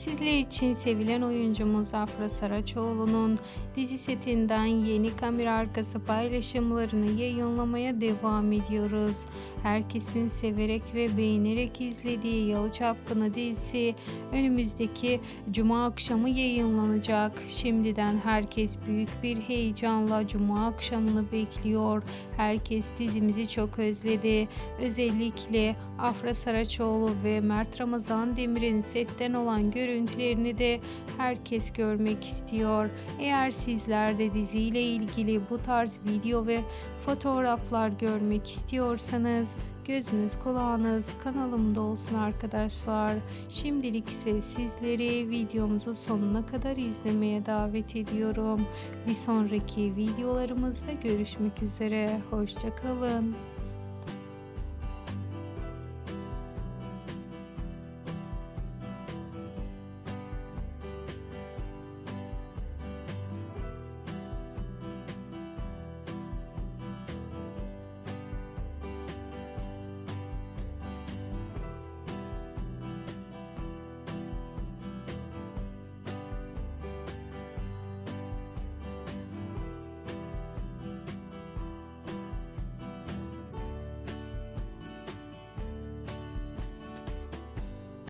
Sizler için sevilen oyuncumuz Afra Saraçoğlu'nun dizi setinden yeni kamera arkası paylaşımlarını yayınlamaya devam ediyoruz. Herkesin severek ve beğenerek izlediği Yalı Çapkını dizisi önümüzdeki cuma akşamı yayınlanacak. Şimdiden herkes büyük bir heyecanla cuma akşamını bekliyor. Herkes dizimizi çok özledi. Özellikle Afra Saraçoğlu ve Mert Ramazan Demir'in setten olan görüntülerini de herkes görmek istiyor. Eğer sizler de diziyle ilgili bu tarz video ve fotoğraflar görmek istiyorsanız gözünüz kulağınız kanalımda olsun arkadaşlar. Şimdilik ise sizleri videomuzu sonuna kadar izlemeye davet ediyorum. Bir sonraki videolarımızda görüşmek üzere. Hoşçakalın.